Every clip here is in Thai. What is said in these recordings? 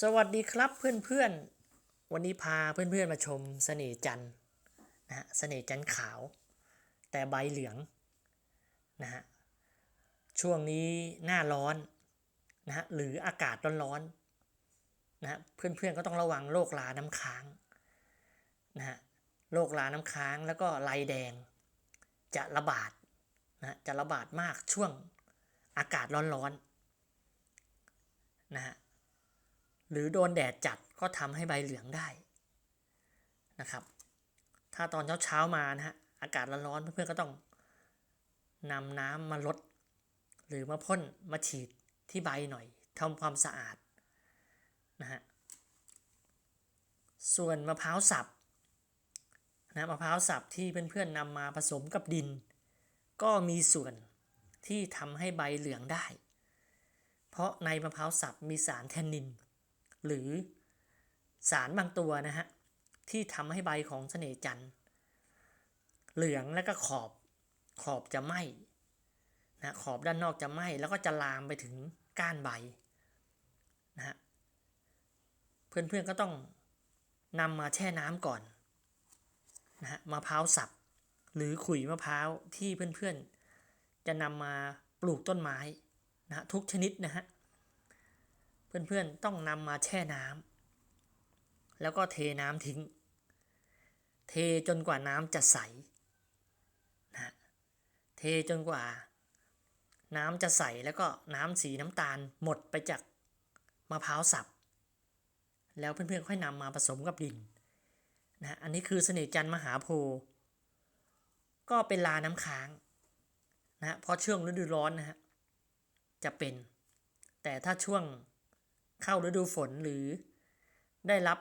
สวัสดีครับเพื่อนๆ วันนี้พาเพื่อนๆมาชมเสน่ห์จันนะฮะเสน่ห์จันขาว แต่ใบเหลืองนะฮะช่วงนี้หน้าร้อนนะฮะหรืออากาศร้อนๆนะฮะเพื่อนๆก็ต้องระวังโรคลาน้ำค้างนะฮะโรคลาน้ำค้างแล้วก็ลายแดง จะระบาดนะฮะจะระบาดมากช่วงอากาศร้อนๆนะฮะ หรือโดนแดดจัดก็ทำให้ใบเหลืองได้นะครับ ถ้าตอนเช้าๆมานะฮะอากาศร้อนๆเพื่อนๆก็ต้องนำน้ำมาลด หรือมาพ่นมาฉีดที่ใบหน่อยทำความสะอาดนะฮะส่วนมะพร้าวสับนะมะพร้าวสับที่เพื่อนๆนำมาผสมกับดิน ก็มีส่วนที่ทำให้ใบเหลืองได้ เพราะในมะพร้าวสับมีสารแทนนิน หรือสารบางตัวนะฮะที่ทำให้ใบของเสน่ห์จันทร์เหลืองแล้วก็ขอบขอบจะไหมนะขอบด้านนอกจะไหมแล้วก็จะลามไปถึงก้านใบนะฮะเพื่อนๆก็ต้องนำมาแช่น้ำก่อนนะฮะมะพร้าวสับหรือขุยมะพร้าวที่เพื่อนๆ จะนำมาปลูกต้นไม้นะฮะทุกชนิดนะฮะ เพื่อนๆต้องนำมาแช่น้ำแล้วก็เทน้ำทิ้ง เทจนกว่าน้ำจะใสนะเทจนกว่า น้ำจะใสแล้วก็น้ำสีน้ำตาลหมดไปจากมะพร้าวสับ แล้วเพื่อนๆค่อยนำมาผสมกับดินนะอันนี้คือเสน่ห์จันมหาโพธิ์ก็เป็นลาน้ำค้างนะเพราะช่วงฤดูร้อนนะฮะจะเป็น แต่ถ้าช่วง เข้าฤดูฝนหรือได้รับ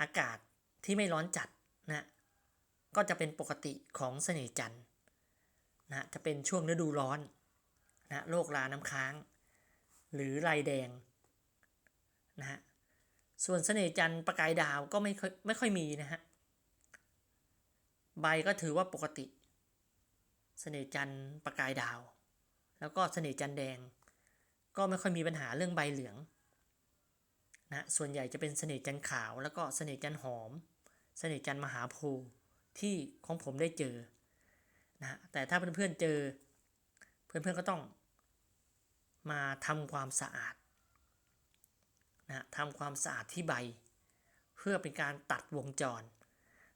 อากาศที่ไม่ร้อนจัดนะก็จะเป็นปกติของเสน่จันนะจะเป็นช่วงฤดูร้อนนะโรคราน้ำค้าง หรือลายแดงนะฮะส่วนเสน่จันประกายดาวก็ไม่ค่อยไม่ค่อยมีนะฮะใบก็ถือว่าปกติ เสน่จันประกายดาว แล้วก็เสน่จันแดง ก็ไม่ค่อยมีปัญหาเรื่องใบเหลืองนะส่วนใหญ่จะเป็นเสน่ห์จันขาวแล้วก็เสน่ห์จันหอม เสน่ห์จันมหาโพธิ์ที่ของผมได้เจอนะแต่ถ้าเพื่อนๆเจอ เพื่อนๆก็ต้องมาทำความสะอาดนะทำความสะอาดที่ใบ เพื่อเป็นการตัดวงจร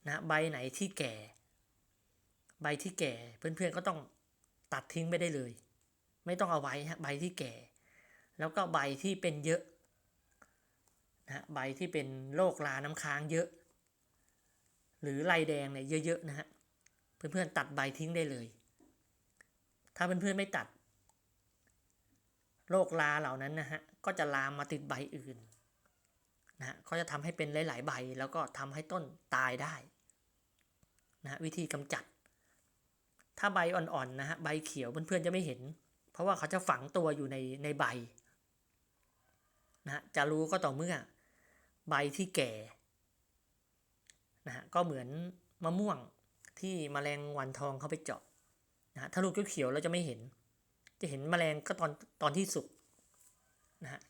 นะใบไหนที่แก่ ใบที่แก่เพื่อนๆก็ต้องตัดทิ้งไปได้เลย ไม่ต้องเอาไว้ฮะใบที่แก่ แล้วก็ใบที่เป็นเยอะนะใบที่เป็นโรคราน้ำค้างเยอะ หรือลายแดงเนี่ยเยอะๆนะฮะเพื่อนๆตัดใบทิ้งได้เลย ถ้าเพื่อนๆไม่ตัดโรคราเหล่านั้นนะฮะก็จะลามมาติดใบอื่นนะฮะก็จะทำให้เป็นหลาย ๆ ใบแล้วก็ทำให้ต้นตายได้นะวิธีกำจัด ถ้าใบอ่อนๆนะฮะใบเขียวเพื่อนๆจะไม่เห็น เพราะว่าเขาจะฝังตัวอยู่ในในใบ นะจะรู้ก็ต่อเมื่อใบที่แก่นะฮะก็เหมือนมะม่วงที่มแมลงวันทองเขาไปเจาะนะถ้าลูกเขียวๆเราจะไม่เห็น จะเห็นมแมลงก็ตอนตอนที่สุกนะฮะ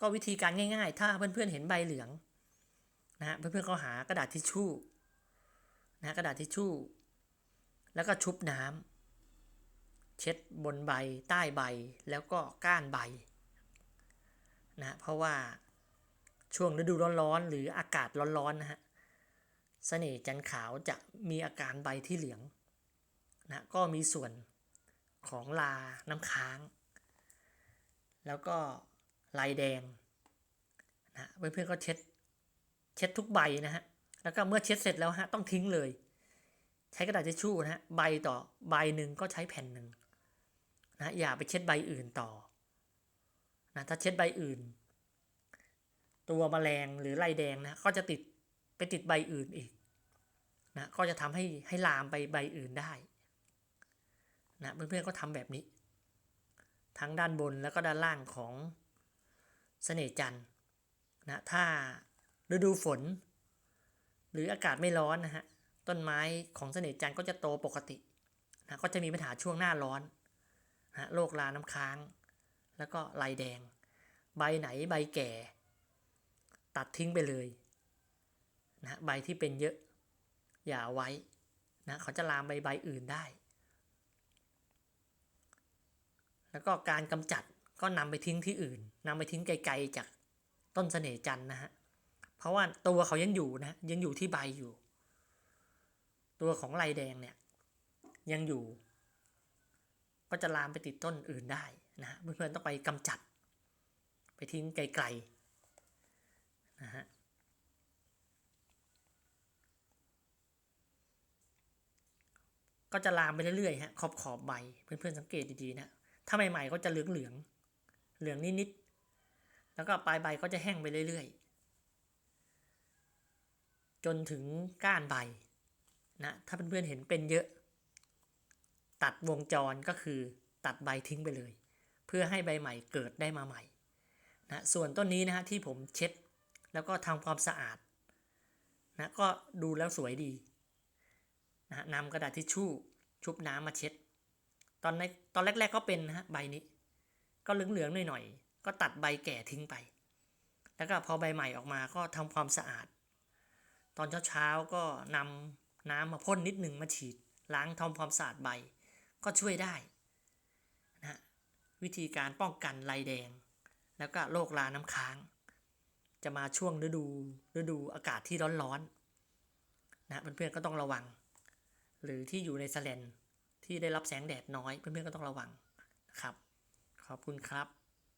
ก็วิธีการง่ายๆ ถ้าเพื่อนๆเห็นใบเหลืองนะฮะเพื่อนๆก็หากระดาษทิชชู่นะกระดาษทิชชู่ แล้วก็ชุบน้ำเช็ดบนใบใต้ใบแล้วก็ก้านใบ นะเพราะว่าช่วงฤดูร้อนๆหรืออากาศร้อนๆนะฮะเสน่ห์จันขาวจะมีอาการใบที่เหลืองนะก็มีส่วนของลาน้ำค้าง แล้วก็ลายแดงนะเพื่อนๆก็เช็ดเช็ดทุกใบนะฮะแล้วก็เมื่อเช็ดเสร็จแล้วฮะต้องทิ้งเลย ใช้กระดาษทิชชู่นะฮะใบต่อใบหนึ่งก็ใช้แผ่นหนึ่งนะอย่าไปเช็ดใบอื่นต่อ นะถ้าเช็ดใบอื่น ตัวแมลงหรือลายแดงนะก็จะติดไปติดใบอื่นอีกนะก็จะทำให้ให้ลามไปใบอื่นได้นะเพื่อนๆก็ทำแบบนี้ ทั้งด้านบนแล้วก็ด้านล่างของเสน่ห์จันทร์นะถ้าฤดูฝน หรืออากาศไม่ร้อนนะฮะต้นไม้ของเสน่ห์จันทร์ก็จะโตปกตินะก็จะมีปัญหาช่วงหน้าร้อนนะโรคราน้ำค้าง แล้วก็ลายแดง ใบไหนใบแก่ ตัดทิ้งไปเลยนะใบที่เป็นเยอะ อย่าไว้นะเขาจะลามใบใบอื่นได้ แล้วก็การกำจัดก็นำไปทิ้งที่อื่นนำไปทิ้งไกลๆจากต้นเสน่ห์จันนะฮะเพราะว่าตัวเขายังอยู่นะยังอยู่ที่ใบอยู่ ตัวของลายแดงเนี่ยยังอยู่ ก็จะลามไปติดต้นอื่นได้ นะฮะเพื่อนๆต้องไปกำจัด ไปทิ้งไกลๆนะฮะก็จะลามไปเรื่อยๆฮะขอบขอบใบเพื่อนๆสังเกตดีๆนะถ้าใหม่ๆก็จะเหลืองเหลืองเหลืองนิดๆแล้วก็ปลายใบก็จะแห้งไปเรื่อยๆ จนถึงก้านใบนะถ้าเพื่อนๆเห็นเป็นเยอะ ตัดวงจรก็คือตัดใบทิ้งไปเลย เพื่อให้ใบใหม่เกิดได้มาใหม่นะส่วนต้นนี้นะฮะที่ผมเช็ดแล้วก็ทำความสะอาดนะก็ดูแล้วสวยดีนะนำกระดาษทิชชู่ชุบน้ำมาเช็ด ตอนในตอนแรก ๆก็เป็นนะฮะใบนี้ ก็เหลืองๆหน่อยๆก็ตัดใบแก่ทิ้งไป แล้วก็พอใบใหม่ออกมาก็ทำความสะอาด ตอนเช้าๆก็นำน้ำมาพ่นนิดหนึ่งมาฉีด ล้างทำความสะอาดใบ ก็ช่วยได้ วิธีการป้องกันลายแดง แล้วก็โรคราน้ำค้าง จะมาช่วงฤดูฤดูอากาศที่ร้อนๆนะเพื่อนๆก็ต้องระวัง หรือที่อยู่ในแสแลนที่ได้รับแสงแดดน้อย เพื่อนๆก็ต้องระวังนะครับ ขอบคุณครับ